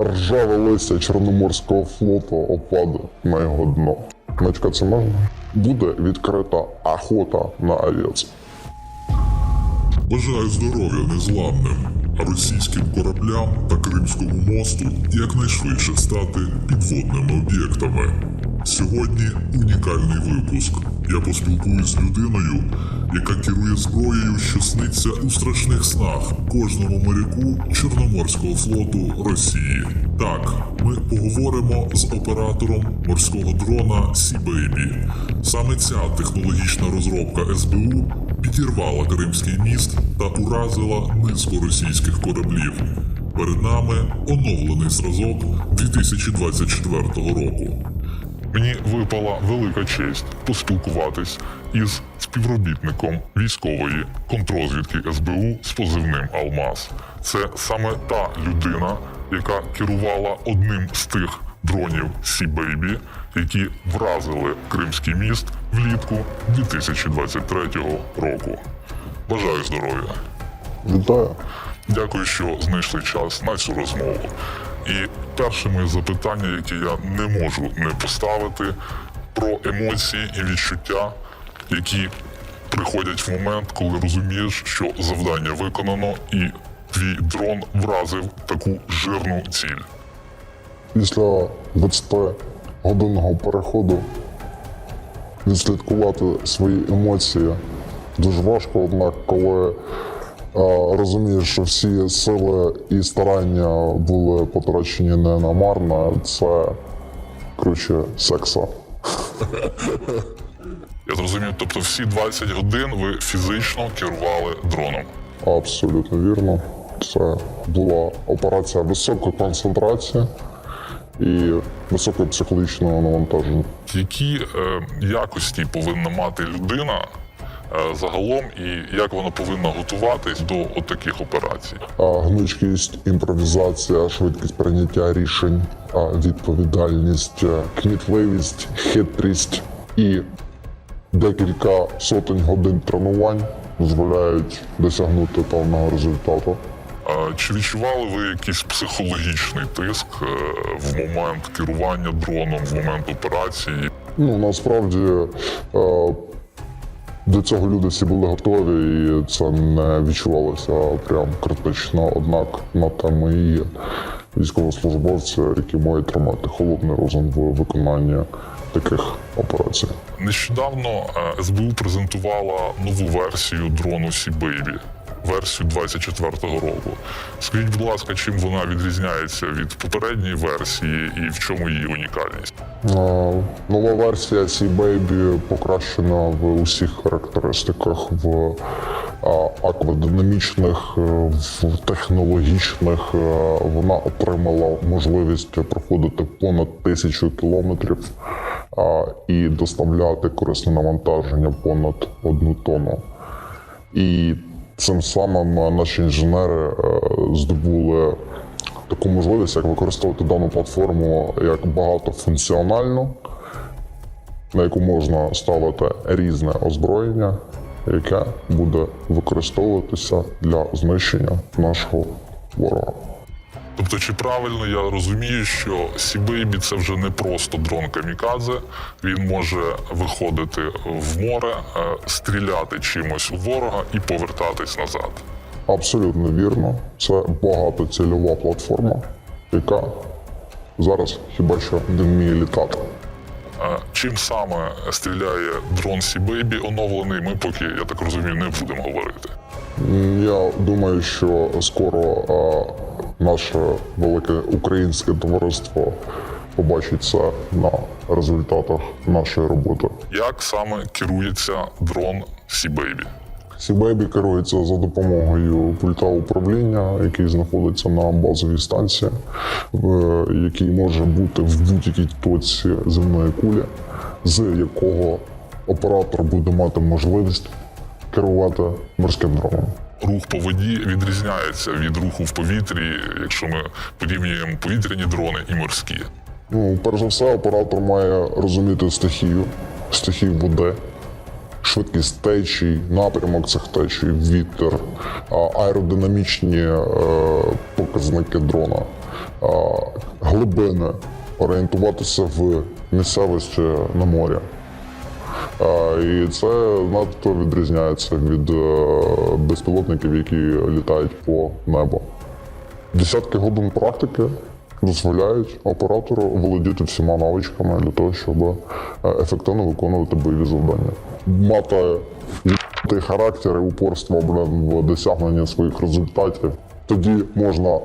Ржаве листя Чорноморського флоту опаде на його дно. Начка, це можна? Буде відкрита охота на овець. Бажаю здоров'я незламним російським кораблям та Кримському мосту якнайшвидше стати підводними об'єктами. Сьогодні унікальний випуск. Я поспілкуюсь з людиною, яка керує зброєю, що сниться у страшних снах кожному моряку Чорноморського флоту Росії. Так, ми поговоримо з оператором морського дрона Baby. Саме ця технологічна розробка СБУ підірвала Кримський міст та уразила низку російських кораблів. Перед нами оновлений зразок 2024 року. Мені випала велика честь поспілкуватись із співробітником військової контрозвідки СБУ з позивним Алмаз. Це саме та людина, яка керувала одним з тих дронів Baby, які вразили Кримський міст влітку 2023 року. Бажаю здоров'я! Вітаю. Дякую, що знайшли час на цю розмову. І перше моє запитання, яке я не можу не поставити, про емоції і відчуття, які приходять в момент, коли розумієш, що завдання виконано, і твій дрон вразив таку жирну ціль. Після 20 годинного переходу відслідкувати свої емоції дуже важко, однак, коли розумієш, що всі сили і старання були потрачені не намарно, це коротше секса. Я зрозумів, тобто всі 20 годин ви фізично керували дроном. Абсолютно вірно. Це була операція високої концентрації і високого психологічного навантаження. Які е, якості повинна мати людина загалом, і як вона повинна готуватись до от таких операцій? Гнучкість, імпровізація, швидкість прийняття рішень, відповідальність, е, кмітливість, хитрість і декілька сотень годин тренувань дозволяють досягнути певного результату. Е, Чи відчували ви якийсь психологічний тиск е, в момент керування дроном, в момент операції? Ну насправді е, до цього люди всі були готові, і це не відчувалося прям критично. Однак на те ми і є військовослужбовці, які мають тримати холодний розум в виконанні таких операцій. Нещодавно е, СБУ презентувала нову версію дрону Baby, версію 24-го року. Скажіть, будь ласка, чим вона відрізняється від попередньої версії і в чому її унікальність? Нова версія Sea Baby покращена в усіх характеристиках, в аквадинамічних, е, в технологічних. Е, Вона отримала можливість проходити понад тисячу кілометрів і доставляти корисне навантаження понад одну тонну. І цим самим е, наші інженери е, здобули таку можливість, як використовувати дану платформу як багатофункціональну, на яку можна ставити різне озброєння, яке буде використовуватися для знищення нашого ворога. Тобто, чи правильно я розумію, що Baby – це вже не просто дрон камікадзе, він може виходити в море, е, стріляти чимось у ворога і повертатись назад. Абсолютно вірно, це багатоцільова платформа, яка зараз хіба що не вміє літати. Е, Чим саме стріляє дрон Baby оновлений, ми поки, я так розумію, не будемо говорити. Я думаю, що скоро е, наше велике українське товариство побачить це на результатах нашої роботи. Як саме керується дрон Baby? Сібейбі керується за допомогою пульта управління, який знаходиться на базовій станції, який може бути в будь-якій точці земної кулі, з якого оператор буде мати можливість керувати морським дроном. Рух по воді відрізняється від руху в повітрі, якщо ми порівнюємо повітряні дрони і морські. Ну, перш за все, оператор має розуміти стихію, стихію води, швидкість течій, напрямок цих течій, вітер, аеродинамічні е, показники дрона. глибини орієнтуватися в місцевості на морі. І це надто відрізняється від е, безпілотників, які літають по небу. Десятки годин практики дозволяють оператору володіти всіма навичками для того, щоб е, ефективно виконувати бойові завдання. Мати той характер і упорство в досягненні своїх результатів. Тоді можна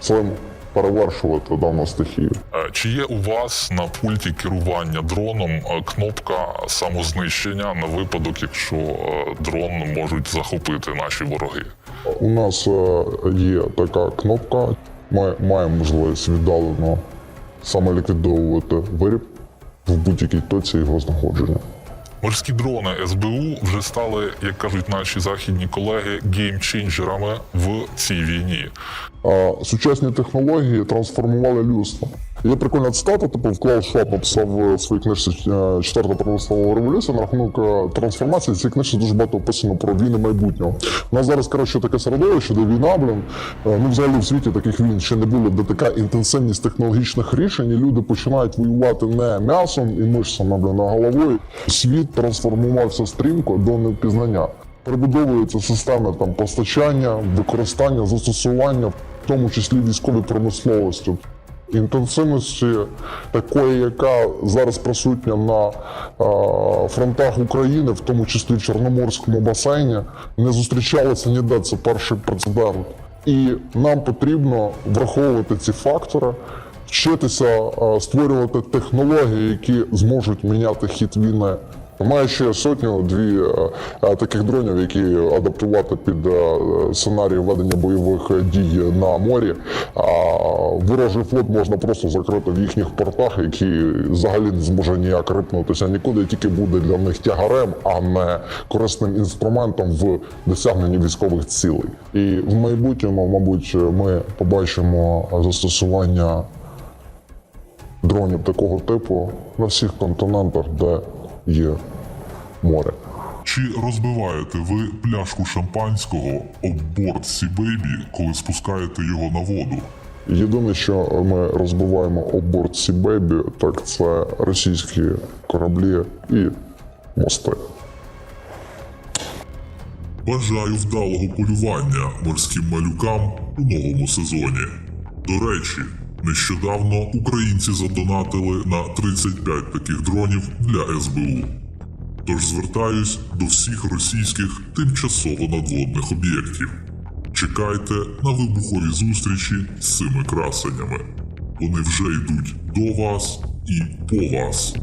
цим перевершувати дану стихію. Е, Чи є у вас на пульті керування дроном е, кнопка самознищення на випадок, якщо е, дрон можуть захопити наші вороги? У нас є така кнопка. Ми маємо можливість віддалено саме ліквідовувати виріб в будь-якій точці його знаходження. Морські дрони СБУ вже стали, як кажуть наші західні колеги, геймченджерами в цій війні. Сучасні технології трансформували людство. Є прикольна цитата, типу в Клаус Шваб написав в своїй книжці е, Четверта промислова революція на рахунок е, трансформації. В цій книжці дуже багато описано про війни майбутнього. У нас зараз коротше таке середовище, де війна, блин, е, ну взагалі в світі таких війн ще не було, де така інтенсивність технологічних рішень, і люди починають воювати не м'ясом і мишцями, блин, а головою. Світ трансформувався стрімко до непізнання. Прибудовуються системи там постачання, використання, застосування, в тому числі військовій промисловості. Інтенсивності такої, яка зараз присутня на фронтах України, в тому числі в Чорноморському басейні, не зустрічалося ніде. Це перший прецедент. І нам потрібно враховувати ці фактори, вчитися створювати технології, які зможуть міняти хід війни. Має ще сотню дві е, е, таких дронів, які адаптувати під е, сценарій ведення бойових дій на морі. А ворожий флот можна просто закрити в їхніх портах, які взагалі не зможе ніяк рипнутися нікуди, тільки буде для них тягарем, а не корисним інструментом в досягненні військових цілей. І в майбутньому, мабуть, ми побачимо застосування дронів такого типу на всіх континентах, де є море. Чи розбиваєте ви пляшку шампанського об борт Сібейбі, коли спускаєте його на воду? Єдине, що ми розбиваємо об борт Сібебі, так це російські кораблі і мости. Бажаю вдалого полювання морським малюкам у новому сезоні. До речі, нещодавно українці задонатили на 35 таких дронів для СБУ. Тож звертаюсь до всіх російських тимчасово надводних об'єктів. Чекайте на вибухові зустрічі з цими красенями. Вони вже йдуть до вас і по вас.